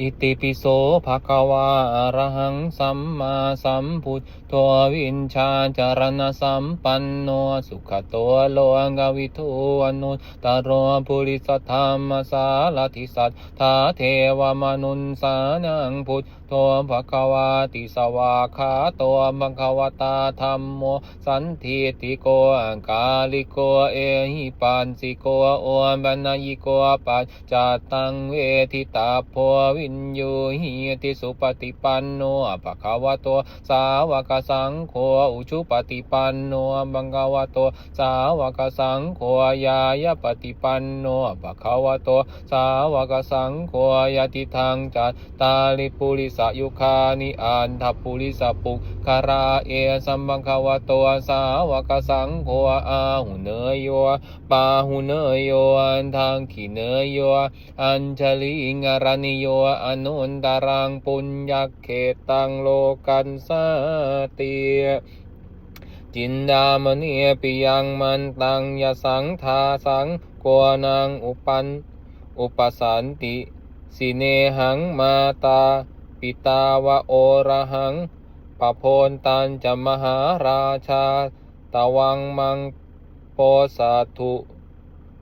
อิติปิโสภะคะวาอรหังสัมมาสัมพุทโธวินชาจารณสัมปันโนสุขตัวโลกวิทูอนุตตโรปุริสธรรมสารทิสัตถาเทวมนุนสานังพุท โธภคะวาติสวาคาโตภะควตาธรรมโมสันทิติโกังกาลิโกเอหิปันสิโกโอบันนายิโกปัจจตังเวทิตาโพวินยูหิติสุปฏิปันโนภคะวะโตสาวกสังโฆอุชุปฏิปันโนบังกวะโตสาวกสังโฆยายปฏิปันโนภคะวะโตสาวกสังโฆยติทังจัตตาลิปุริสยุคานิอันทปุริสปุกคาราเอสัมบังคาวะโตสาวกสังโฆอาหุเนยโยปาหุเนยโยอันทางขีเนยโยอัญชลิงารณิโยอนุนตารังปุญญเขตังโลกันสาเตียจินดามณีปิยังมันตังยสังทาสังกวนังอุปัน อุปสันติ สิเนหังมาตา ปิตาวะโอระหังปะโพนตันจะมหาราชา ตวังมังโปสัตุ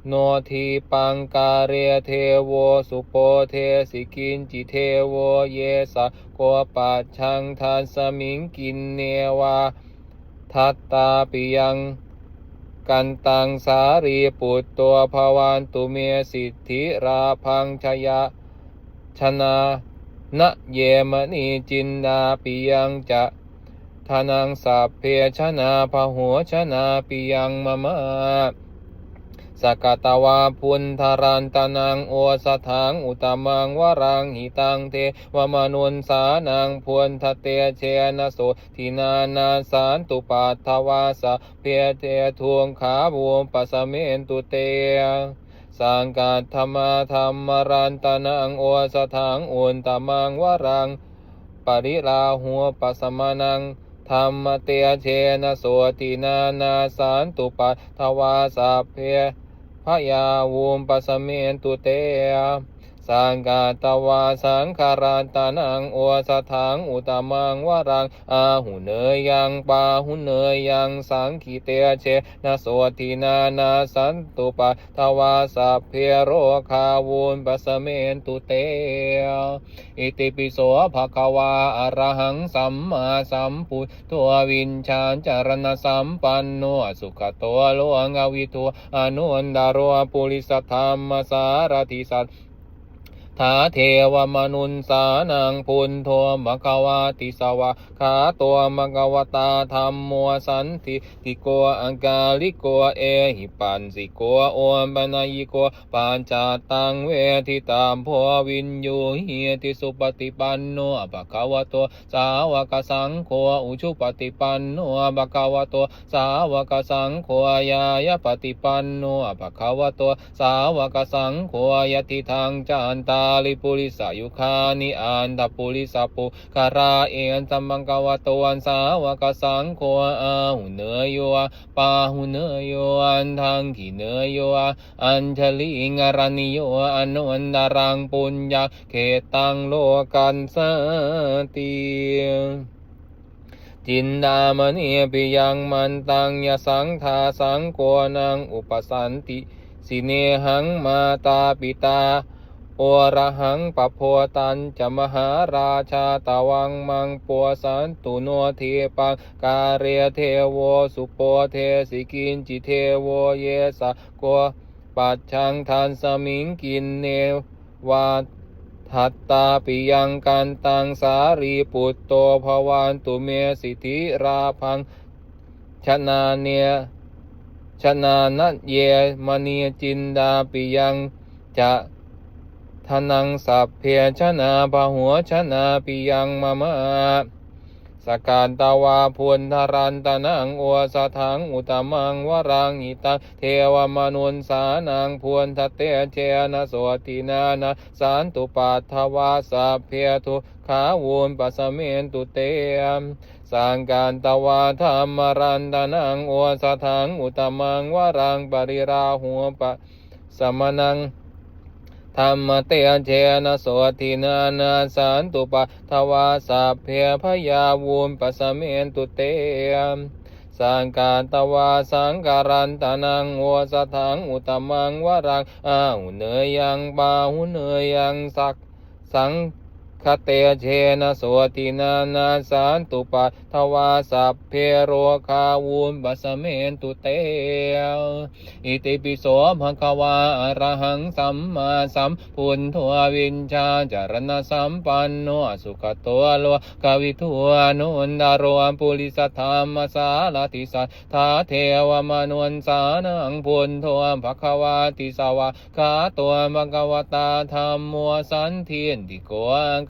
โนทีปังกาเรเทโวสุโปเทสิกินจิเทโวเยสะโกปัจชังทานสมิงกินเนวา ทัตตาปิยัง กันตังสารีปุตตัวภวันตุเมสิทธิราพังชยะชนะ นะเยมณีจินดาปิยังจะทานังสัพเพชนะพหัวชนะปิยังมะมะสกตวาพุนทารันตานังโอสถังอุตมังวรังหิตังเทวมนุนสานังพวนทะเตเชนะโสทินานาสานตุปัทวาสะเพเททวงขาบวมปัสเมนตุเต สังกัดธรรมาธรรมรันตานังโอสถังอุนตมังวรัง ปริลาหัวปัสมานังธรรมเตียเชนะโสตินานาสานตุปัทวาสะเพพยาวุมปัสเมนตุเต สังกาตวาสังคารันตานังโอสถังอุตมังวรังอาหุเนยยังปาหุเนยยังสังคีเตเชนะโสทินานาสันตุปะทวาสัพเพโรคาวุนปัสเมนตุเตอิติปิโสภะคะวาอรหังสัมมาสัมพุทธวินชานจารณสัมปันโนสุขโตโลงวิทูอนุนดารโรปุริสธรรมสารทิสัต ถาเทวมนุนสานังพุนโทมะกวาติสวะขาตัวมะกวตาธรรมมัวสันติติโกอังกาลิโกเอหิปันสิโกโอมปนายโกปัญจตังเวทิตามพวินยูเหียติสุปฏิปันโนภะคะวะโตสาวกสังโฆอุชุปฏิปันโนภะคะวะโตสาวกสังโฆยายปฏิปันโนภะคะวะโตสาวกสังโฆยติทางจันตาลิปุริสายุคานิอันตปุริสาปุคาราเอนสัมมังกวตวันสาวกสังโฆอาหุเนยโยปาหุเนยโยอันทังขีเนยโยอัญชลิงารณิโยอนุนดารังปุญญาเขตังโลกันสติจินดามณีปิยังมันตังยสังทาสังโกนังอุปสันติ สิเนหังมาตาปิตา อระหังปะโพตันจะมหาราชาตวังมังปัวสันตุโนเทปังกาเรเทโวสุโปเทสิกินจิเทโวเยสะโกปัจชังทานสมิงกินเนวาทัตตาปิยังกันตังสารีปุตโตภวันตุเมสิทธิราพังชนาเนียชนานัตเยมณีจินดาปิยังจะ ทนังสัพเพชนาปะหัวชนาปิยังมะมะสการตาวาพุนทารันตานังอวสถังอุตมังวรังอิตังเทวมนุนสานังพวนทะเตเชนะโสตินานะสันตุปัทวาสัพเพทุขาวุนปัสเมนตุเตมสังการตวาธรรมรันตานังโอสถังอุตมังวรังปริราหัวปะสมนัง ธรรมเตเชนะโสทินานาสันตุปะทวาสัพเพพยาวูนปสเมนตุเตสังกาตวาสังการันตานังโวสถังอุตมังวรังอาหุเนยยังบาหุเนยยังสักสัง คเตเชนะโสตินานาสันตุปะทวาสัพเพโรคาวุมบัสเมนตุเตอิติปิโสภะคะวาอะระหังสัมมาสัมพุทโธวินชาจารณสัมปันโนสุขโตโลกวิทูอนุนดารวมปุริสธรรมสารติสัทธาเทวมนุนสานังพุทโธภะคะวาติสวะขาตัวมะกวตาธรรมมัวสันเทียนติโก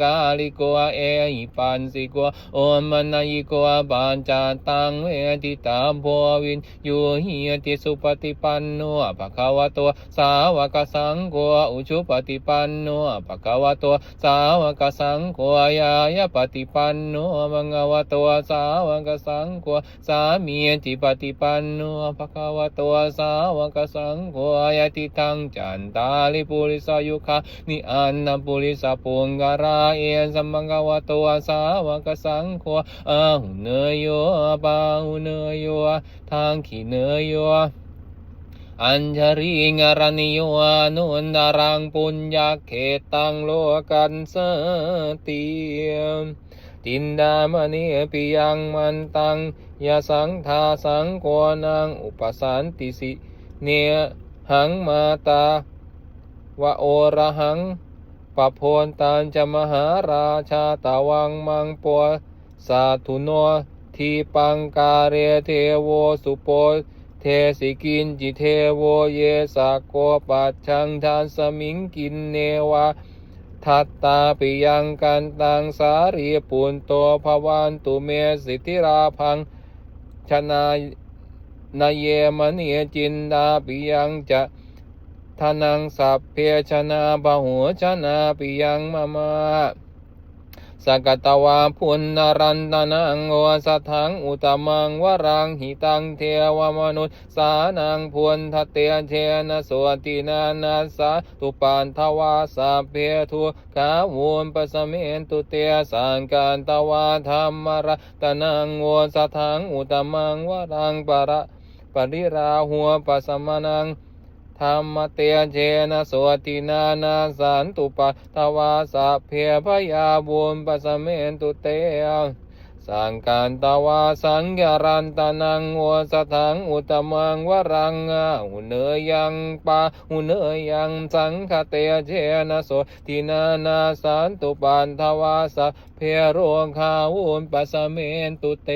กาลิโกเอหิปันสิโกโอมนายิโกปัญจตังเวทิตาโพวินยูหิติสุปฏิปันโนภะคะวะโตสาวกสังโฆอุชุปฏิปันโนภะคะวะโตสาวกสังโฆยายปฏิปันโนมังวะโตสาวกสังโฆสามีจิปฏิปันโนภะคะวะโตสาวกสังโฆยติทังจันตาลิปุริสายุคะนิอันนปุริสปุงการาเอสัมมังกวะโตสาวกสังโฆอาหุเนยโยปาหุเนยโยทางขีเนยโยอัญชรีงารณิโยนุนดารังปุญญาเขตังโลกันเสติตินดามณีปิยังมันตังยาสังทาสังโกนังอุปสันติสิเนหังมาตาวะโอระหัง ปะโพนตันจะมหาราชาตาวังมังปัวสาธุโนทีปังการเรเทโวสุโปเทสิกินจิเทโวเยสากโกปัจชังทานสมิงกินเนวะทัตตาปิยังกันตังสารีปุนโตภวันตุเมสิทธิราพังชนะนายเยมณีจินดาปิยังจะ ทานังสัพเพชนะบาหัวชนะปิยังมามาสกตวาพุนนรันตนังโอสถังอุตมังวรังหิตังเทวมนุษย์สานังพุนทเตเทนะสวตินานาสาตุปานทวาสัพเพทุขาวุมปสเมนตุเตสังการตวาธรรมรตนังโอสถังอุตมังวรังปะระปริราหัวปสมนัง ธรรมเตียเจนะสวตินานาสันตุปะทวาสัพเพพยาบุมปสเมนตุเตสังการตวาสังยารันตานังวสถังอุตมังวรังอุเนยังปาหุเนยังสังคเตเจนะโสตินานาสันตุปันทวาสัพเพโรคาวุมปสเมนตุเต